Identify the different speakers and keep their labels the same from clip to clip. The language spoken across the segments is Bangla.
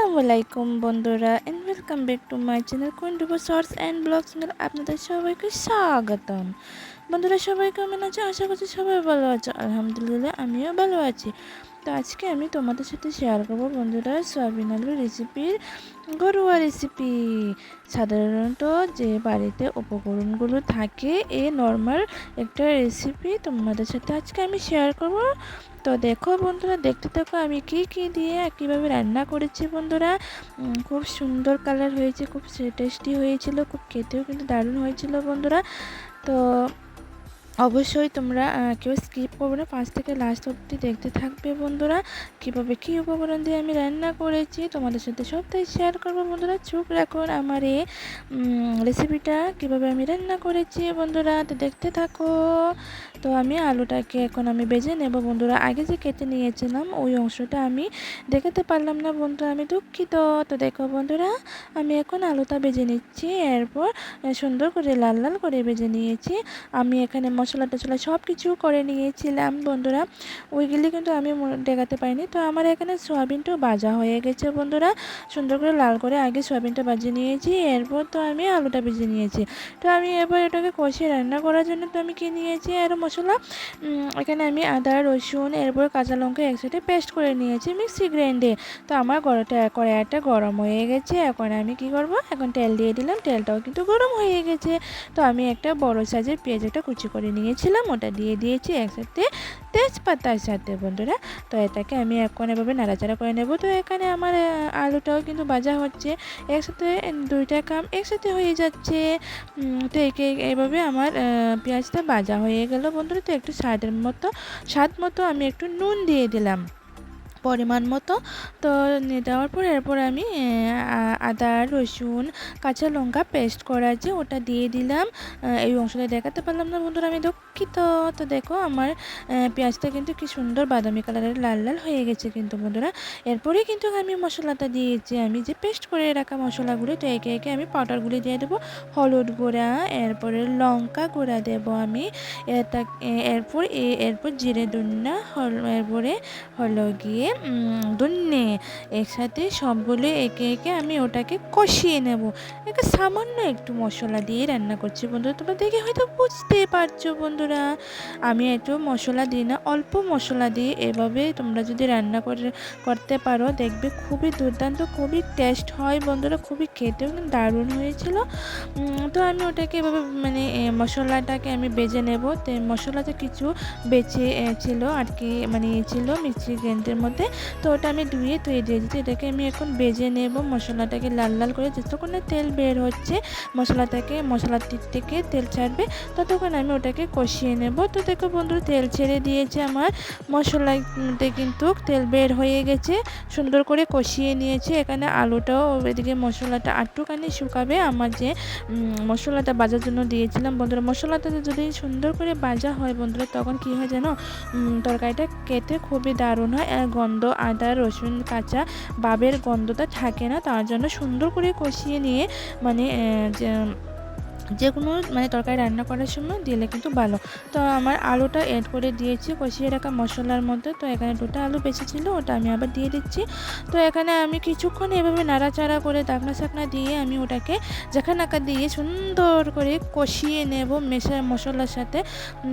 Speaker 1: আসসালামু আলাইকুম বন্ধুরা and welcome back to my channel কোয়েন্টুবো shorts and blog channel আপনাদের সবাইকে স্বাগতম। বন্ধুরা, সবাই কেমন আছে? আশা করছি সবাই ভালো আছে। আলহামদুলিল্লাহ, আমিও ভালো আছি। তো আজকে আমি তোমাদের সাথে শেয়ার করব বন্ধুরা সয়াবিন আলু রেসিপির ঘরোয়া রেসিপি সাধারণত যে বাড়িতে উপকরণগুলো থাকে, এ নর্মাল একটা রেসিপি তোমাদের সাথে আজকে আমি শেয়ার করব। তো দেখো বন্ধুরা, দেখতে থাকো আমি কি কি দিয়ে কীভাবে রান্না করেছি বন্ধুরা। খুব সুন্দর কালার হয়েছে, খুব টেস্টি হয়েছিল, খুব খেতেও কিন্তু দারুণ হয়েছিল বন্ধুরা। তো অবশ্যই তোমরা কেউ স্কিপ করবে না। ফার্স্ট থেকে লাস্ট অবধি দেখতে থাকবে বন্ধুরা। কীভাবে কী উপকরণ দিয়ে আমি রান্না করেছি তোমাদের সাথে সবটাই শেয়ার করব। বন্ধুরা, চোখ রাখুন আমার এই রেসিপিটা কীভাবে আমি রান্না করেছি বন্ধুরা, তো দেখতে থাকো। তো আমি আলুটাকে এখন আমি বেজে নেব। বন্ধুরা, আগে যে কেটে নিয়েছিলাম, ওই অংশটা আমি দেখাতে পারলাম না বন্ধুরা, আমি দুঃখিত। তো দেখো বন্ধুরা, আমি এখন আলুটা বেজে নিচ্ছি। এরপর সুন্দর করে লাল লাল করে বেজে নিয়েছি। আমি এখানে মশলা টশলা সব কিছু করে নিয়েছিলাম বন্ধুরা। ওইগুলি কিন্তু আমি দেখাতে পাইনি তো আমার এখানে সোয়াবিনটাও ভাজা হয়ে গেছে বন্ধুরা। সুন্দর করে লাল করে আগে সোয়াবিনটা বাজিয়ে নিয়েছি। এরপর তো আমি আলুটা ভেজে নিয়েছি। তো আমি এবার এটাকে কষিয়ে রান্না করার জন্য তো আমি কি নিয়েছি? আর মশলা এখানে আমি আদা, রসুন, এরপর কাঁচা লঙ্কা একসাথে পেস্ট করে নিয়েছি মিক্সি গ্রাইন্ডে তো আমার গড়টা কড়াইটা গরম হয়ে গেছে। এখন আমি কি করব? এখন তেল দিয়ে দিলাম। তেলটাও কিন্তু গরম হয়ে গেছে। তো আমি একটা বড় সাইজের পেঁয়াজ একটা কুচি করে নিয়েছিলাম। ওটা দিয়ে দিয়েছি একসাথে তেজপাতার সাথে বন্ধুরা। তো এটাকে আমি এখন এভাবে নাড়াচাড়া করে নেব। তো এখানে আমার আলুটাও কিন্তু ভাজা হচ্ছে। একসাথে দুইটা কাম একসাথে হয়ে যাচ্ছে। তো একে এইভাবে আমার পেঁয়াজটা ভাজা হয়ে গেল বন্ধুরা। তো একটু স্বাদের মতো, স্বাদ মতো আমি একটু নুন দিয়ে দিলাম। পরিমাণ মতো। তো নিয়ে দেওয়ার পর এরপর আমি আদা, রসুন, কাঁচা লঙ্কা পেস্ট করা আছে ওটা দিয়ে দিলাম। এই অংশটা দেখাতে পারলাম না বন্ধুরা, আমি দুঃখিত। তো দেখো আমার পেঁয়াজটা কিন্তু কি সুন্দর বাদামি কালারের লাল লাল হয়ে গেছে কিন্তু বন্ধুরা। এরপরে কিন্তু আমি মশলাটা দিয়েছি। আমি যে পেস্ট করে রাখা মশলাগুলি তো একে একে আমি পাউডারগুলি দিয়ে দেবো। হলুদ গুঁড়া, এরপরে লঙ্কা গুঁড়া দেব আমি। এটা এরপর এরপর জিরে দুন্না এরপরে হলো গিয়ে দুন্নে একসাথে সবগুলো একে একে আমি ওটাকে কষিয়ে নেব। একে সামান্য একটু মশলা দিয়ে রান্না করছি বন্ধুরা তোমরা দেখে হয়তো বুঝতে পারছ বন্ধুরা। আমি একটু মশলা দিই না, অল্প মশলা দিয়ে এভাবে তোমরা যদি রান্না করে, করতে পারো, দেখবে খুবই দুর্দান্ত, খুবই টেস্ট হয় বন্ধুরা। খুবই খেতেও দারুণ হয়েছিল। তো আমি ওটাকে এভাবে মানে মশলাটাকে আমি বেজে নেব। তো মশলাতে কিছু বেঁচে ছিল আর কি মানে ছিল মিক্সি গ্রাইন্ডের মধ্যে। তো ওটা আমি ধুয়ে ধুয়ে দিয়ে দিচ্ছি এটাকে আমি এখন বেজে নেব মশলাটাকে লাল লাল করে। যতক্ষণ তেল বের হচ্ছে, মশলাটাকে মশলাটির থেকে তেল ছাড়বে, ততক্ষণ আমি ওটাকে কষিয়ে নেব। তো দেখো বন্ধু তেল ছেড়ে দিয়েছে আমার। মশলাতে কিন্তু তেল বের হয়ে গেছে। সুন্দর করে কষিয়ে নিয়েছি। এখানে আলুটাও এদিকে মশলাটা আটটুখানি শুকাবে। আমার যে মশলাটা বাজার জন্য দিয়েছিলাম, বন্ধুরা, মশলাটা যদি সুন্দর করে বাজা হয় বন্ধুরা, তখন কি হয় যেন তরকারিটা খেতে খুবই দারুণ হয়। গন্ধ, আদা, রসুন কাঁচা বাবের গন্ধটা থাকে না। তার জন্য সুন্দর করে কষিয়ে নিয়ে মানে যে কোনো মানে তরকারি রান্না করার সময় দিলে কিন্তু ভালো। তো আমার আলুটা এড করে দিয়েছি, কষিয়ে রাখা মশলার মধ্যে। তো এখানে দুটো আলু বেশি ছিল, ওটা আমি আবার দিয়ে দিচ্ছি। তো এখানে আমি কিছুক্ষণ এভাবে নাড়াচাড়া করে দাকনা শাকনা দিয়ে আমি ওটাকে জাখানাকা দিয়ে সুন্দর করে কষিয়ে নেব মেশা মশলার সাথে।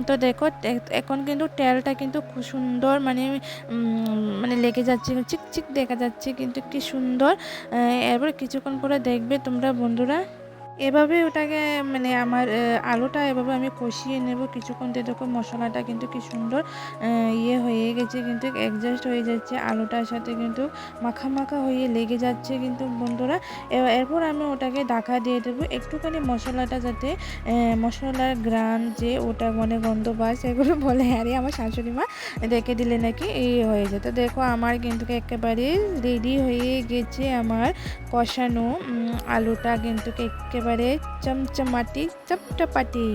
Speaker 1: তো দেখো এখন কিন্তু তেলটা কিন্তু খুব সুন্দর মানে মানে লেগে যাচ্ছে, চিকচিক দেখা যাচ্ছে কিন্তু কি সুন্দর। এরপর কিছুক্ষণ পরে দেখবে তোমরা বন্ধুরা এভাবে ওটাকে মানে আমার আলুটা এভাবে আমি কষিয়ে নেব। কিছুক্ষণ দেখো মশলাটা কিন্তু কি সুন্দর ইয়ে হয়ে গেছে কিন্তু অ্যাডজাস্ট হয়ে যাচ্ছে। আলুটার সাথে কিন্তু মাখা মাখা হয়ে লেগে যাচ্ছে কিন্তু বন্ধুরা। এরপর আমি ওটাকে ঢাকা দিয়ে দেবো। একটুখানি মশলাটা যাতে মশলার গ্রান যে ওটা মনে গন্ধ বা সেগুলো বলে, আরে, আমার শাশুড়ি মা দেখে দিলে নাকি এই হয়ে যেত। দেখো আমার কিন্তু একেবারে রেডি হয়ে গেছে আমার কষানো আলুটা কিন্তু একেবারে একেবারে চমচমাটি, চপটপাটি।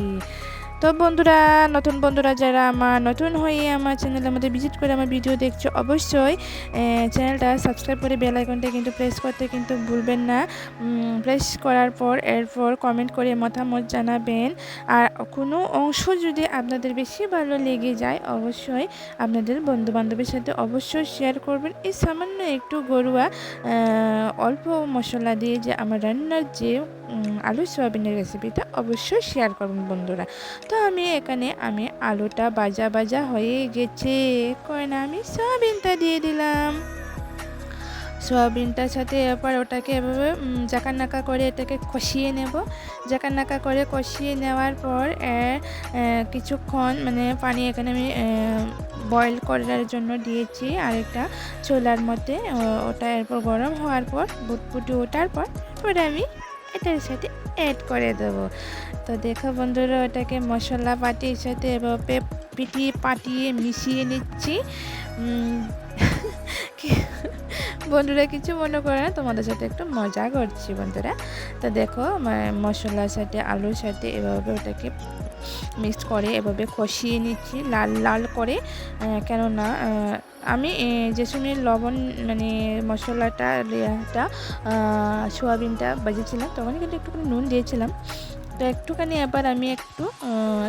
Speaker 1: তো বন্ধুরা, নতুন বন্ধুরা যারা আমার নতুন হয়ে আমার চ্যানেলের মধ্যে ভিজিট করে আমার ভিডিও দেখছ অবশ্যই চ্যানেলটা সাবস্ক্রাইব করে বেল আইকনটা কিন্তু প্রেস করতে কিন্তু ভুলবেন না। প্রেস করার পর, এরপর কমেন্ট করে মতামত জানাবেন। আর কোনো অংশ যদি আপনাদের বেশি ভালো লেগে যায়, অবশ্যই আপনাদের বন্ধু বান্ধবের সাথে অবশ্যই শেয়ার করবেন। এই সামান্য একটু গরুয়া অল্প মশলা দিয়ে যে আমার রান্নার যে আলু, সয়াবিনের রেসিপিটা অবশ্যই শেয়ার করবেন বন্ধুরা। তো আমি এখানে, আমি আলুটা বাজা বাজা হয়ে গেছে। কয়না আমি সয়াবিনটা দিয়ে দিলাম। সয়াবিনটার সাথে এরপর ওটাকে এভাবে নাকা করে এটাকে কষিয়ে নেব। নাকা করে কষিয়ে নেওয়ার পর কিছুক্ষণ মানে পানি এখানে আমি বয়েল করার জন্য দিয়েছি আরেকটা ছোলার মধ্যে। ওটা এরপর গরম হওয়ার পর বুটপুটি ওঠার পর, ওটা আমি এটার সাথে অ্যাড করে দেবো। তো দেখো বন্ধুরা, ওটাকে মশলা পাটির সাথে এভাবে পিটিয়ে পাটিয়ে মিশিয়ে নিচ্ছি। বন্ধুরা কিছু মনে করে না, তোমাদের সাথে একটু মজা করছি বন্ধুরা। তো দেখো মশলার সাথে, আলুর সাথে এভাবে ওটাকে মিক্স করে এভাবে কষিয়ে নিচ্ছি, লাল লাল করে। কেননা আমি সময় লবণ মানে মশলাটা সোয়াবিনটা বাজিয়েছিলাম তখন কিন্তু একটুখানি নুন দিয়েছিলাম। তো একটুখানি এবার আমি একটু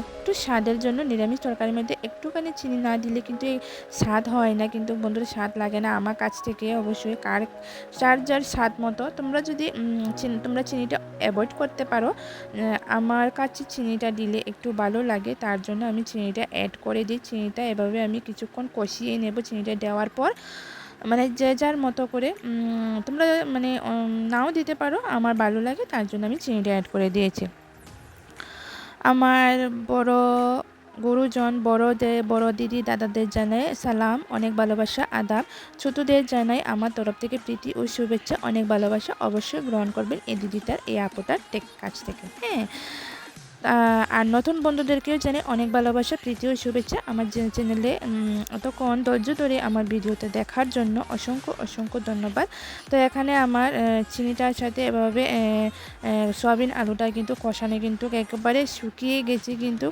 Speaker 1: একটু স্বাদের জন্য নিরামিষ তরকারির মধ্যে একটুখানি চিনি না দিলে কিন্তু স্বাদ হয় না, কিন্তু বন্ধুরা স্বাদ লাগে না আমার কাছ থেকে অবশ্যই। কার, যার যার স্বাদ মতো তোমরা যদি তোমরা চিনিটা অ্যাভয়েড করতে পারো আমার কাছে চিনিটা দিলে একটু ভালো লাগে, তার জন্য আমি চিনিটা অ্যাড করে দিই। চিনিটা এভাবে আমি কিছুক্ষণ কষিয়ে নেব, চিনিটা দেওয়ার পর মানে যে যার মতো করে তোমরা মানে নাও দিতে পারো, আমার ভালো লাগে, তার জন্য আমি চিনিটা অ্যাড করে দিয়েছি। আমার বড় গুরুজন বড়দের বড় দিদি, দাদাদের জানাই সালাম, অনেক ভালোবাসা, আদাব। ছোটদের জানাই আমার তরফ থেকে প্রীতি ও শুভেচ্ছা, অনেক ভালোবাসা অবশ্যই গ্রহণ করবেন এই দিদিটার এই আপুটার কাছ থেকে। হ্যাঁ আর নতুন বন্ধুদেরকেও জানে অনেক ভালোবাসা, প্রীতি ও শুভেচ্ছা আমার চ্যানেলে। অতক্ষণ ধৈর্য ধরে আমার ভিডিওতে দেখার জন্য অসংখ্য অসংখ্য ধন্যবাদ। তো এখানে আমার চিনিটার সাথে এভাবে সয়াবিন আলুটা কিন্তু কষানো কিন্তু একবারে শুকিয়ে গেছে কিন্তু,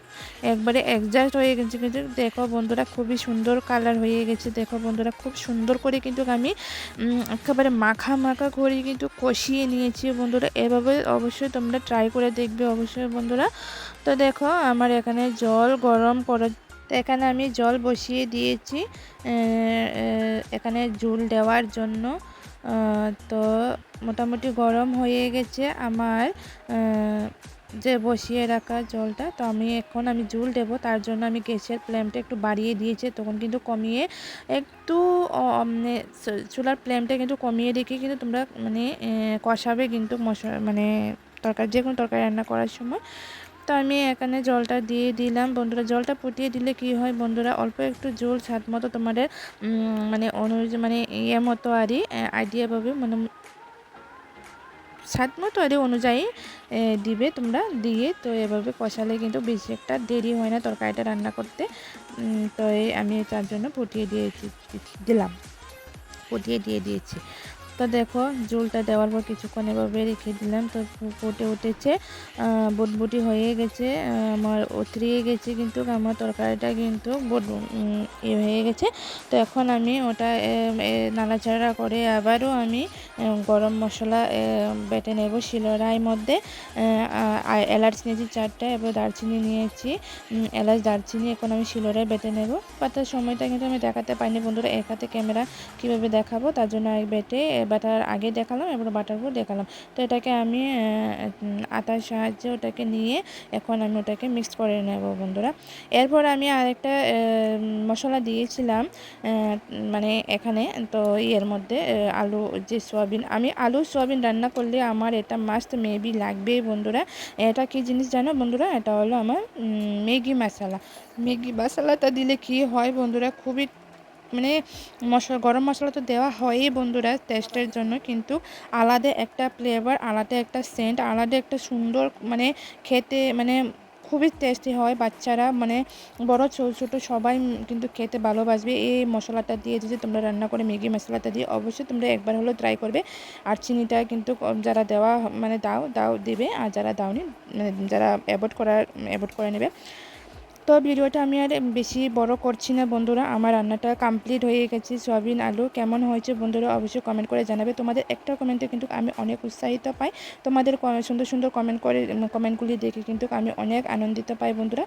Speaker 1: একবারে একজাস্ট হয়ে গেছে কিন্তু। দেখো বন্ধুরা খুবই সুন্দর কালার হয়ে গেছে। দেখো বন্ধুরা খুব সুন্দর করে কিন্তু আমি একেবারে মাখা মাখা করে কিন্তু কষিয়ে নিয়েছি বন্ধুরা। এভাবে অবশ্যই তোমরা ট্রাই করে দেখবে। অবশ্যই বন্ধুরা তো দেখো, আমার এখানে জল গরম করে, এখানে আমি জল বসিয়ে দিয়েছি এখানে জুল দেওয়ার জন্য। তো মোটামুটি গরম হয়ে গেছে আমার যে বসিয়ে রাখা জলটা, তো আমি এখন আমি জুল দেব, তার জন্য আমি গ্যাসের ফ্লেমটা একটু বাড়িয়ে দিয়েছি, তখন কিন্তু কমিয়ে একটু মানে চুলার ফ্লেমটা কিন্তু কমিয়ে রেখে কিন্তু তোমরা মানে কষাবে কিন্তু মশলা মানে তরকারি যে কোনো তরকারি রান্না করার সময়। তো আমি এখানে জলটা দিয়ে দিলাম। বন্ধুরা, জলটা ফুটিয়ে দিলে কি হয় বন্ধুরা, অল্প একটু জল স্বাদ মতো তোমাদের মানে অনুযায়ী মানে ইয়ে মতো আরই আইডিয়াভাবে মানে স্বাদ মতো আর অনুযায়ী দিবে তোমরা দিয়ে। তো এভাবে কষালে কিন্তু বেশি একটা দেরি হয় না তরকারিটা রান্না করতে। তো আমি তার জন্য ফুটিয়ে দিয়েছি, দিলাম। ফুটিয়ে দিয়ে দিয়েছি। তো দেখো, জলটা দেওয়ার পর কিছুক্ষণ এভাবে রেখে দিলাম। তো ফুটে উঠেছে বুটবুটি হয়ে গেছে আমার উতরিয়ে গেছে কিন্তু, আমার তরকারিটা কিন্তু বট হয়ে গেছে। তো এখন আমি ওটা নাড়াচাড়া করে আবারও আমি গরম মশলা বেটে নেব শিলরাই মধ্যে। এলাচ নিয়েছি চারটা, এবার দারচিনি নিয়েছি। এলাচ, দারচিনি এখন আমি শিলরাই বেটে নেব। পাতার সময়টা কিন্তু আমি দেখাতে পাইনি বন্ধুরা এক হাতে ক্যামেরা কীভাবে দেখাবো, তার জন্য বেটে বাটার আগে দেখালাম, এবার বাটার দেখালাম। তো এটাকে আমি আটার সাহায্যে ওটাকে নিয়ে এখন আমি ওটাকে মিক্স করে নেব বন্ধুরা। এরপর আমি আরেকটা মশলা দিয়েছিলাম মানে এখানে তো ইয়ের মধ্যে আলু, যে সোয়াবিন আমি আলু সোয়াবিন রান্না করলে আমার এটা মাস্ট মেবি লাগবে বন্ধুরা। এটা কি জিনিস জানো বন্ধুরা? এটা হলো আমার ম্যাগি মশলা। ম্যাগি মশলাটা দিলে কি হয় বন্ধুরা? খুবই মানে মশলা, গরম মশলা তো দেওয়া হয়ই বন্ধুরা টেস্টের জন্য, কিন্তু আলাদা একটা ফ্লেভার আলাদা একটা সেন্ট আলাদা একটা সুন্দর মানে খেতে মানে খুবই টেস্টি হয়। বাচ্চারা মানে বড় ছোটো ছোটো সবাই কিন্তু খেতে ভালোবাসবে। এই মশলাটা দিয়ে যদি তোমরা রান্না করে ম্যাগি মশলাটা দিয়ে, অবশ্যই তোমরা একবার হলেও ট্রাই করবে। আর চিনিটা কিন্তু যারা দেওয়া মানে দাও দাও, দেবে। আর যারা দাওনি মানে যারা অ্যাভয়েড করার অ্যাভয়েড করে নেবে। তো ভিডিওটা আমি আর বেশি বড় করছি না বন্ধুরা, আমার রান্নাটা কমপ্লিট হয়ে গেছে, সয়াবিন, আলু, কেমন হয়েছে বন্ধুরা অবশ্যই কমেন্ট করে জানাবে। তোমাদের একটা কমেন্টে কিন্তু আমি অনেক উৎসাহিত পাই, তোমাদের সুন্দর সুন্দর কমেন্ট করে কমেন্টগুলি দেখে কিন্তু আমি অনেক আনন্দিত পাই বন্ধুরা।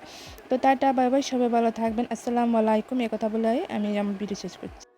Speaker 1: তো তাটা বাই বাই সবাই ভালো থাকবেন, আসসালামু আলাইকুম কথা বলে আমি আমার ভিডিও শেষ করছি।